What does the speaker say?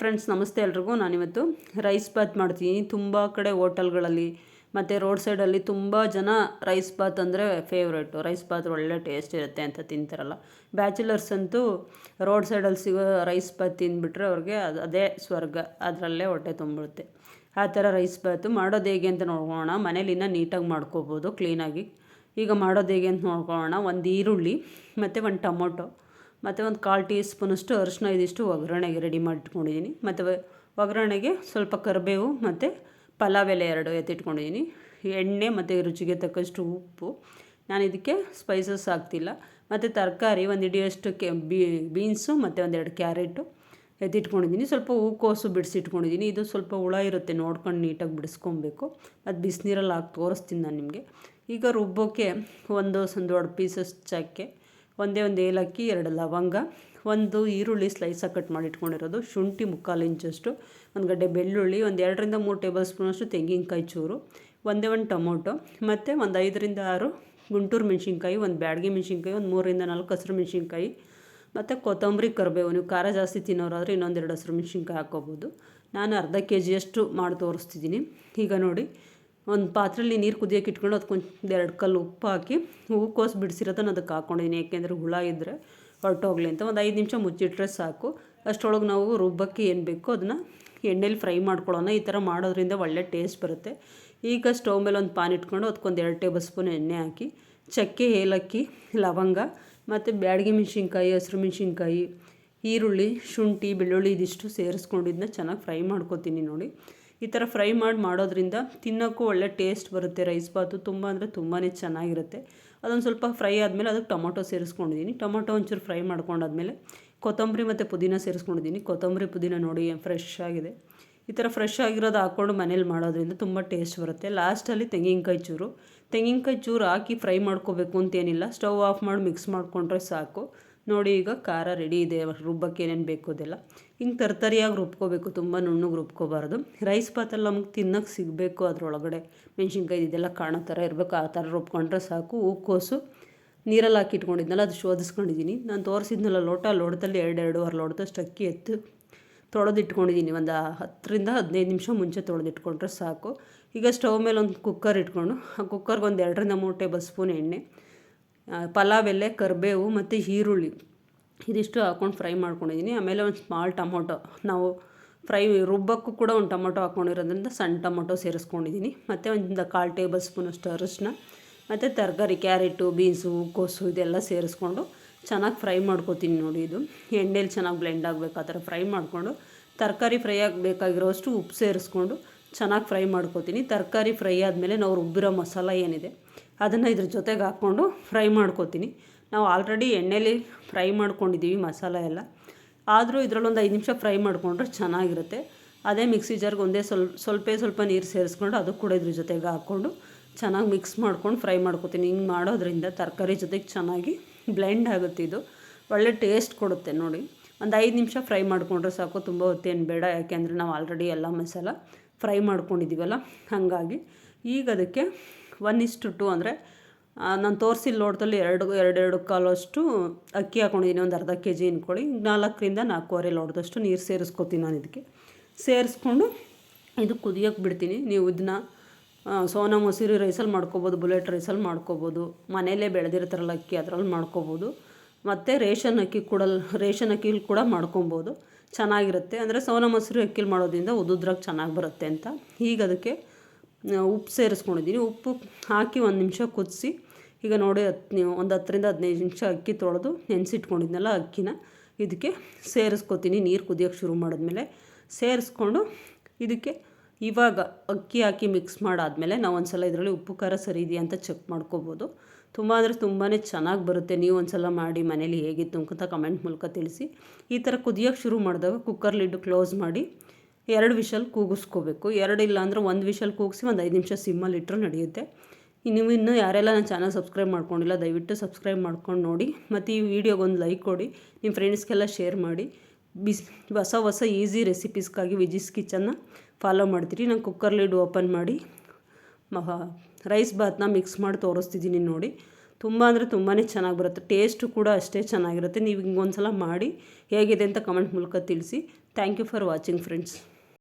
Friends ನಮಸ್ತೆ ಎಲ್ರಿಗೂ. ನಾನಿವತ್ತು ರೈಸ್ ಬಾತ್ ಮಾಡ್ತೀನಿ ತುಂಬ ಕಡೆ ಹೋಟೆಲ್ಗಳಲ್ಲಿ, ಮತ್ತು ರೋಡ್ ಸೈಡಲ್ಲಿ ತುಂಬ ಜನ ರೈಸ್ ಬಾತ್ ಅಂದರೆ ಫೇವ್ರೇಟು ರೈಸ್ ಬಾತ್ ಒಳ್ಳೆ ಟೇಸ್ಟ್ ಇರುತ್ತೆ ಅಂತ ತಿಂತಾರಲ್ಲ. ಬ್ಯಾಚುಲರ್ಸ್ ಅಂತೂ ರೋಡ್ ಸೈಡಲ್ಲಿ ಸಿಗೋ ರೈಸ್ ಬಾತ್ ತಿಂದುಬಿಟ್ರೆ ಅವ್ರಿಗೆ ಅದು, ಅದೇ ಸ್ವರ್ಗ. ಅದರಲ್ಲೇ ಹೊಟ್ಟೆ ತುಂಬಿಡುತ್ತೆ ಆ ಥರ ರೈಸ್ ಬಾತು ಮಾಡೋದು ಹೇಗೆ ಅಂತ ನೋಡ್ಕೊಳ್ಳೋಣ. ಮನೇಲಿ ಇನ್ನೂ ನೀಟಾಗಿ ಮಾಡ್ಕೋಬೋದು ಕ್ಲೀನಾಗಿ ಈಗ ಮಾಡೋದು ಹೇಗೆ ಅಂತ ನೋಡ್ಕೊಳ್ಳೋಣ. ಒಂದು ಈರುಳ್ಳಿ, ಮತ್ತು ಒಂದು ಟೊಮೊಟೊ. ಮತ್ತು ಒಂದು ಕಾಲು ಟೀ ಸ್ಪೂನಷ್ಟು ಅರಿಶಿನ ಇದಿಷ್ಟು ಒಗ್ಗರಣೆಗೆ ರೆಡಿ ಮಾಡಿಟ್ಕೊಂಡಿದ್ದೀನಿ. ಮತ್ತು ಒಗ್ಗರಣೆಗೆ ಸ್ವಲ್ಪ ಕರಿಬೇವು ಮತ್ತು ಪಲಾವ್ ಎಲೆ ಎರಡು ಎತ್ತಿಟ್ಕೊಂಡಿದ್ದೀನಿ. ಎಣ್ಣೆ ಮತ್ತು ರುಚಿಗೆ ತಕ್ಕಷ್ಟು ಉಪ್ಪು. ನಾನು ಇದಕ್ಕೆ ಸ್ಪೈಸಸ್ ಹಾಕ್ತಿಲ್ಲ. ಮತ್ತು ತರಕಾರಿ ಒಂದು ಹಿಡಿಯಷ್ಟು ಕೆ ಬೀನ್ಸು ಮತ್ತು ಒಂದೆರಡು ಕ್ಯಾರೆಟು ಎತ್ತಿಟ್ಕೊಂಡಿದ್ದೀನಿ. ಸ್ವಲ್ಪ ಹೂಕೋಸು ಬಿಡಿಸಿಟ್ಕೊಂಡಿದ್ದೀನಿ. ಇದು ಸ್ವಲ್ಪ ಹುಳ ಇರುತ್ತೆ ನೋಡ್ಕೊಂಡು ನೀಟಾಗಿ ಬಿಡಿಸ್ಕೊಬೇಕು. ಮತ್ತು ಬಿಸಿನೀರಲ್ಲಿ ಹಾಕಿ ತೋರಿಸ್ತೀನಿ ನಾನು ನಿಮಗೆ. ಈಗ ರುಬ್ಬೋಕ್ಕೆ ಒಂದು ದೊಡ್ಡ ಪೀಸಸ್ ಚಕ್ಕೆ ಒಂದೇ ಒಂದು ಏಲಕ್ಕಿ, ಎರಡು ಲವಂಗ, ಒಂದು ಈರುಳ್ಳಿ ಸ್ಲೈಸಾಗಿ ಕಟ್ ಮಾಡಿ ಇಟ್ಕೊಂಡಿರೋದು ಶುಂಠಿ ಮುಕ್ಕಾಲು ಇಂಚಷ್ಟು, ಒಂದು ಗಡ್ಡೆ ಬೆಳ್ಳುಳ್ಳಿ, ಒಂದು ಎರಡರಿಂದ ಮೂರು ಟೇಬಲ್ ಸ್ಪೂನಷ್ಟು ತೆಂಗಿನಕಾಯಿ ಚೂರು, ಒಂದೇ ಒಂದು ಟೊಮೊಟೊ, ಮತ್ತು ಒಂದು ಐದರಿಂದ ಆರು ಗುಂಟೂರು ಮೆಣಸಿನ್ಕಾಯಿ, ಒಂದು ಬ್ಯಾಡಗಿ ಮೆಣಸಿನ್ಕಾಯಿ, ಒಂದು ಮೂರರಿಂದ ನಾಲ್ಕು ಹಸಿರು ಮೆಣಸಿನ್ಕಾಯಿ, ಮತ್ತು ಕೊತ್ತಂಬರಿ ಕರಿಬೇವು. ನೀವು ಖಾರ ಜಾಸ್ತಿ ತಿನ್ನೋರಾದರೆ ಇನ್ನೊಂದೆರಡು ಹಸಿರು ಮೆಣಸಿನ್ಕಾಯಿ ಹಾಕ್ಕೋಬೋದು. ನಾನು ಅರ್ಧ ಕೆ ಜಿಯಷ್ಟು ಮಾಡಿ ತೋರಿಸ್ತಿದ್ದೀನಿ. ಈಗ ನೋಡಿ ಒಂದು ಪಾತ್ರೆಯಲ್ಲಿ ನೀರು ಕುದಿಯೋಕೆ ಇಟ್ಕೊಂಡು ಅದಕ್ಕೊಂದು ಎರಡು ಕಲ್ಲು ಉಪ್ಪು ಹಾಕಿ ಹೂಕೋಸು ಬಿಡಿಸಿರೋದನ್ನು ಅದಕ್ಕೆ ಹಾಕ್ಕೊಂಡಿದ್ದೀನಿ ಏಕೆಂದರೆ ಹುಳ ಇದ್ದರೆ ಹೊರಟೋಗ್ಲಿ ಅಂತ ಒಂದು ಐದು ನಿಮಿಷ ಮುಚ್ಚಿಟ್ರೆ ಸಾಕು. ಅಷ್ಟರೊಳಗೆ ನಾವು ರುಬ್ಬಕ್ಕೆ ಏನು ಬೇಕೋ ಅದನ್ನು ಎಣ್ಣೆಲಿ ಫ್ರೈ ಮಾಡ್ಕೊಳ್ಳೋಣ. ಈ ಥರ ಮಾಡೋದ್ರಿಂದ ಒಳ್ಳೆ ಟೇಸ್ಟ್ ಬರುತ್ತೆ. ಈಗ ಸ್ಟವ್ ಮೇಲೆ ಒಂದು ಪಾನ್ ಇಟ್ಕೊಂಡು ಅದಕ್ಕೊಂದು ಎರಡು ಟೇಬಲ್ ಸ್ಪೂನ್ ಎಣ್ಣೆ ಹಾಕಿ, ಚಕ್ಕೆ, ಏಲಕ್ಕಿ, ಲವಂಗ ಮತ್ತು ಬ್ಯಾಡಗಿ ಮೆಣಸಿನ್ಕಾಯಿ, ಹಸಿರು ಮೆಣಸಿನ್ಕಾಯಿ, ಈರುಳ್ಳಿ, ಶುಂಠಿ, ಬೆಳ್ಳುಳ್ಳಿ ಇದಿಷ್ಟು ಸೇರಿಸ್ಕೊಂಡಿದ್ದನ್ನ ಚೆನ್ನಾಗಿ ಫ್ರೈ ಮಾಡ್ಕೊತೀನಿ ನೋಡಿ. ಈ ಥರ ಫ್ರೈ ಮಾಡಿ ಮಾಡೋದ್ರಿಂದ ತಿನ್ನೋಕ್ಕೂ ಒಳ್ಳೆ ಟೇಸ್ಟ್ ಬರುತ್ತೆ ರೈಸ್ ಬಾತು. ತುಂಬ ಅಂದರೆ ತುಂಬಾ ಚೆನ್ನಾಗಿರುತ್ತೆ. ಅದೊಂದು ಸ್ವಲ್ಪ ಫ್ರೈ ಆದಮೇಲೆ ಅದಕ್ಕೆ ಟೊಮೊಟೊ ಸೇರಿಸ್ಕೊಂಡಿದ್ದೀನಿ. ಟೊಮೊಟೊ ಒಂಚೂರು ಫ್ರೈ ಮಾಡ್ಕೊಂಡಾದ್ಮೇಲೆ ಕೊತ್ತಂಬರಿ ಮತ್ತು ಪುದೀನ ಸೇರಿಸ್ಕೊಂಡಿದ್ದೀನಿ. ಕೊತ್ತಂಬರಿ, ಪುದೀನ ನೋಡಿ ಫ್ರೆಶ್ ಆಗಿದೆ. ಈ ಥರ ಫ್ರೆಶ್ ಆಗಿರೋದು ಹಾಕ್ಕೊಂಡು ಮನೇಲಿ ಮಾಡೋದ್ರಿಂದ ತುಂಬ ಟೇಸ್ಟ್ ಬರುತ್ತೆ. ಲಾಸ್ಟಲ್ಲಿ ತೆಂಗಿನಕಾಯಿ ಚೂರು. ತೆಂಗಿನಕಾಯಿ ಚೂರು ಹಾಕಿ ಫ್ರೈ ಮಾಡ್ಕೋಬೇಕು ಅಂತೇನಿಲ್ಲ. ಸ್ಟವ್ ಆಫ್ ಮಾಡಿ ಮಿಕ್ಸ್ ಮಾಡಿಕೊಂಡ್ರೆ ಸಾಕು. ನೋಡಿ ಈಗ ಖಾರ ರೆಡಿ ಇದೆ, ರುಬ್ಬಕ್ಕೆ ಏನೇನು ಬೇಕು ಅದೆಲ್ಲ. ಹಿಂಗೆ ತರ್ತರಿಯಾಗಿ ರುಬ್ಕೋಬೇಕು, ತುಂಬ ನುಣ್ಣಗೆ ರುಬ್ಕೋಬಾರ್ದು. ರೈಸ್ ಪಾತಲ್ಲಿ ನಮ್ಗೆ ತಿನ್ನೋಕ್ಕೆ ಸಿಗಬೇಕು ಅದರೊಳಗಡೆ. ಮೆಣಸಿನ್ಕಾಯಿ ಇದೆಲ್ಲ ಕಾಣೋ ಥರ ಇರಬೇಕು, ಆ ಥರ ರುಬ್ಕೊಂಡ್ರೆ ಸಾಕು. ಹೂಕೋಸು ನೀರಲ್ಲಿ ಹಾಕಿ ಇಟ್ಕೊಂಡಿದ್ನಲ್ಲ, ಅದು ಶೋಧಿಸ್ಕೊಂಡಿದ್ದೀನಿ ನಾನು ತೋರಿಸಿದ್ನಲ್ಲ, ಲೋಟ, ಲೋಟದಲ್ಲಿ ಎರಡು, ಎರಡೂವರೆ ಲೋಟದಷ್ಟು ಅಕ್ಕಿ ಎತ್ತು ತೊಳೆದಿಟ್ಕೊಂಡಿದ್ದೀನಿ ಒಂದು ಹತ್ತರಿಂದ ಹದಿನೈದು ನಿಮಿಷ ಮುಂಚೆ ತೊಳೆದಿಟ್ಕೊಂಡ್ರೆ ಸಾಕು. ಈಗ ಸ್ಟವ್ ಮೇಲೆ ಒಂದು ಕುಕ್ಕರ್ ಇಟ್ಕೊಂಡು, ಆ ಕುಕ್ಕರ್ಗೆ ಒಂದು ಎರಡರಿಂದ ಮೂರು ಟೇಬಲ್ ಸ್ಪೂನ್ ಎಣ್ಣೆ ಪಲಾವ್ ಎಲೆ, ಕರಿಬೇವು ಮತ್ತು ಈರುಳ್ಳಿ. ಇದಿಷ್ಟು ಹಾಕ್ಕೊಂಡು ಫ್ರೈ ಮಾಡ್ಕೊಂಡಿದ್ದೀನಿ ಆಮೇಲೆ ಒಂದು ಸ್ಮಾಲ್ ಟೊಮೊಟೊ. ನಾವು ಫ್ರೈ ರುಬ್ಬಕ್ಕೂ ಕೂಡ ಒಂದು ಟೊಮೊಟೊ ಹಾಕ್ಕೊಂಡಿರೋದ್ರಿಂದ ಸಣ್ಣ ಟೊಮೊಟೊ ಸೇರಿಸ್ಕೊಂಡಿದ್ದೀನಿ ಮತ್ತು ಒಂದು ಕಾಲು ಟೇಬಲ್ ಸ್ಪೂನಷ್ಟು ಅರಿಶಿನ ಮತ್ತು ತರಕಾರಿ, ಕ್ಯಾರೆಟು, ಬೀನ್ಸು ಕೋಸು ಇದೆಲ್ಲ ಸೇರಿಸ್ಕೊಂಡು ಚೆನ್ನಾಗಿ ಫ್ರೈ ಮಾಡ್ಕೊತೀನಿ ನೋಡಿ ಇದು. ಎಣ್ಣೆಲಿ ಚೆನ್ನಾಗಿ ಬ್ಲೆಂಡ್ ಆಗಬೇಕು, ಆ ಥರ ಫ್ರೈ ಮಾಡಿಕೊಂಡು ತರಕಾರಿ ಫ್ರೈ ಆಗಬೇಕಾಗಿರೋಷ್ಟು ಉಪ್ಪು ಸೇರಿಸ್ಕೊಂಡು ಚೆನ್ನಾಗಿ ಫ್ರೈ ಮಾಡ್ಕೊತೀನಿ. ತರಕಾರಿ ಫ್ರೈ ಆದಮೇಲೆ ನಾವು ರುಬ್ಬಿರೋ ಮಸಾಲ ಏನಿದೆ ಅದನ್ನು ಇದ್ರ ಜೊತೆಗೆ ಹಾಕ್ಕೊಂಡು ಫ್ರೈ ಮಾಡ್ಕೊತೀನಿ. ನಾವು ಆಲ್ರೆಡಿ ಎಣ್ಣೆಲಿ ಫ್ರೈ ಮಾಡ್ಕೊಂಡಿದ್ದೀವಿ ಮಸಾಲ ಎಲ್ಲ. ಆದರೂ ಇದರಲ್ಲೊಂದು ಐದು ನಿಮಿಷ ಫ್ರೈ ಮಾಡಿಕೊಂಡ್ರೆ ಚೆನ್ನಾಗಿರುತ್ತೆ. ಅದೇ ಮಿಕ್ಸಿ ಜಾರ್ಗೆ ಒಂದೇ ಸ್ವಲ್ಪ ಸ್ವಲ್ಪ ಸ್ವಲ್ಪ ನೀರು ಸೇರಿಸ್ಕೊಂಡು ಅದು ಕೂಡ ಇದ್ರ ಜೊತೆಗೆ ಹಾಕ್ಕೊಂಡು ಚೆನ್ನಾಗಿ ಮಿಕ್ಸ್ ಮಾಡ್ಕೊಂಡು ಫ್ರೈ ಮಾಡ್ಕೊತೀನಿ. ಹಿಂಗೆ ಮಾಡೋದ್ರಿಂದ ತರಕಾರಿ ಜೊತೆಗೆ ಚೆನ್ನಾಗಿ ಬ್ಲೆಂಡ್ ಆಗುತ್ತೆ ಇದು. ಒಳ್ಳೆ ಟೇಸ್ಟ್ ಕೊಡುತ್ತೆ ನೋಡಿ. ಒಂದು ಐದು ನಿಮಿಷ ಫ್ರೈ ಮಾಡಿಕೊಂಡ್ರೆ ಸಾಕು, ತುಂಬ ಹೊತ್ತೇನು ಬೇಡ. ಯಾಕೆಂದರೆ ನಾವು ಆಲ್ರೆಡಿ ಎಲ್ಲ ಮಸಾಲ ಫ್ರೈ ಮಾಡ್ಕೊಂಡಿದ್ದೀವಲ್ಲ ಹಾಗಾಗಿ ಈಗ ಅದಕ್ಕೆ ಒನ್ ಇಸ್ ಟು ಅಂದರೆ ನಾನು ತೋರಿಸಿ ಲೋಟದಲ್ಲಿ ಎರಡು, ಎರಡೆರಡು ಕಾಲಷ್ಟು ಅಕ್ಕಿ ಹಾಕೊಂಡಿದ್ದೀನಿ ಒಂದು ಅರ್ಧ ಕೆ ಜಿ ಇನ್ಕೊಳ್ಳಿ ನಾಲ್ಕರಿಂದ ನಾಲ್ಕೂವರೆ ಲೋಟದಷ್ಟು ನೀರು ಸೇರಿಸ್ಕೊತೀನಿ ನಾನು ಇದಕ್ಕೆ ಸೇರಿಸ್ಕೊಂಡು ಇದು ಕುದಿಯೋಕ್ಕೆ ಬಿಡ್ತೀನಿ. ನೀವು ಇದನ್ನ ಸೋನಾ ಮೊಸರು ರೈಸಲ್ಲಿ ಮಾಡ್ಕೊಬೋದು, ಬುಲೆಟ್ ರೈಸಲ್ಲಿ ಮಾಡ್ಕೊಬೋದು ಮನೆಯಲ್ಲೇ ಬೆಳೆದಿರ್ತಾರಲ್ಲ ಅಕ್ಕಿ, ಅದರಲ್ಲಿ ಮಾಡ್ಕೊಬೋದು, ಮತ್ತು ರೇಷನ್ ಅಕ್ಕಿ ಕೂಡ, ರೇಷನ್ ಅಕ್ಕಿಲಿ ಕೂಡ ಮಾಡ್ಕೊಬೋದು. ಚೆನ್ನಾಗಿರುತ್ತೆ. ಅಂದರೆ ಸೋನಾ ಮೊಸರು ಅಕ್ಕಿಲಿ ಮಾಡೋದ್ರಿಂದ ಉದುದ್ರಾಗ ಚೆನ್ನಾಗಿ ಬರುತ್ತೆ ಅಂತ. ಈಗ ಅದಕ್ಕೆ ಉಪ್ಪು ಸೇರಿಸ್ಕೊಂಡಿದ್ದೀನಿ. ಉಪ್ಪು ಹಾಕಿ ಒಂದು ನಿಮಿಷ ಕುದಿಸಿ, ಈಗ ನೋಡಿ ಹತ್ತು ಒಂದು ಹತ್ತರಿಂದ ಹದಿನೈದು ನಿಮಿಷ ಅಕ್ಕಿ ತೊಳೆದು ನೆನೆಸಿಟ್ಕೊಂಡಿದ್ನಲ್ಲ ಅಕ್ಕಿನ, ಇದಕ್ಕೆ ಸೇರಿಸ್ಕೊತೀನಿ. ನೀರು ಕುದಿಯೋಕ್ಕೆ ಶುರು ಮಾಡಿದ್ಮೇಲೆ ಸೇರಿಸ್ಕೊಂಡು ಇದಕ್ಕೆ ಇವಾಗ ಅಕ್ಕಿ ಹಾಕಿ ಮಿಕ್ಸ್ ಮಾಡಾದಮೇಲೆ ನಾವು ಒಂದು ಸಲ ಇದರಲ್ಲಿ ಉಪ್ಪು, ಖಾರ ಸರಿ ಇದೆಯಾ ಅಂತ ಚೆಕ್ ಮಾಡ್ಕೋಬೋದು. ತುಂಬ ಅಂದರೆ ತುಂಬಾ ಚೆನ್ನಾಗಿ ಬರುತ್ತೆ. ನೀವು ಒಂದು ಸಲ ಮಾಡಿ ಮನೇಲಿ ಹೇಗಿತ್ತು ಅಂತ ಕಮೆಂಟ್ ಮೂಲಕ ತಿಳಿಸಿ. ಈ ಥರ ಕುದಿಯೋಕ್ಕೆ ಶುರು ಮಾಡಿದಾಗ ಕುಕ್ಕರ್ ಲಿಡ್ಡು ಕ್ಲೋಸ್ ಮಾಡಿ ಎರಡು ವಿಷಲ್ ಕೂಗಿಸ್ಕೋಬೇಕು. ಎರಡು ಇಲ್ಲ ಅಂದರೆ ಒಂದು ವಿಷಲ್ ಕೂಗಿಸಿ ಒಂದು ಐದು ನಿಮಿಷ ಸಿಮ್ಮಲ್ಲಿ ಇಟ್ಟರು ನಡೆಯುತ್ತೆ. ನೀವು ಇನ್ನೂ ಯಾರೆಲ್ಲ ನನ್ನ ಚಾನಲ್ ಸಬ್ಸ್ಕ್ರೈಬ್ ಮಾಡ್ಕೊಂಡಿಲ್ಲ, ದಯವಿಟ್ಟು ಸಬ್ಸ್ಕ್ರೈಬ್ ಮಾಡ್ಕೊಂಡು ನೋಡಿ. ಮತ್ತು ಈ ವಿಡಿಯೋಗೆ ಒಂದು ಲೈಕ್ ಕೊಡಿ, ನಿಮ್ಮ ಫ್ರೆಂಡ್ಸ್ಗೆಲ್ಲ ಶೇರ್ ಮಾಡಿ. ಬಿಸ್, ಹೊಸ ಹೊಸ ಈಸಿ ರೆಸಿಪೀಸ್ಗಾಗಿ ವಿಜಿಸ್ ಕಿಚನ್ನ ಫಾಲೋ ಮಾಡ್ತೀರಿ. ನಾನು ಕುಕ್ಕರ್ ಲಿಡ್ ಓಪನ್ ಮಾಡಿ ರೈಸ್ ಬಾತ್ನ ಮಿಕ್ಸ್ ಮಾಡಿ ತೋರಿಸ್ತಿದ್ದೀನಿ ನೋಡಿ. ತುಂಬ ಅಂದರೆ ತುಂಬಾ ಚೆನ್ನಾಗಿ ಬರುತ್ತೆ. ಟೇಸ್ಟು ಕೂಡ ಅಷ್ಟೇ ಚೆನ್ನಾಗಿರುತ್ತೆ. ನೀವು ಒಂದು ಸಲ ಮಾಡಿ ಹೇಗಿದೆ ಅಂತ ಕಮೆಂಟ್ ಮೂಲಕ ತಿಳಿಸಿ. Thank you for watching friends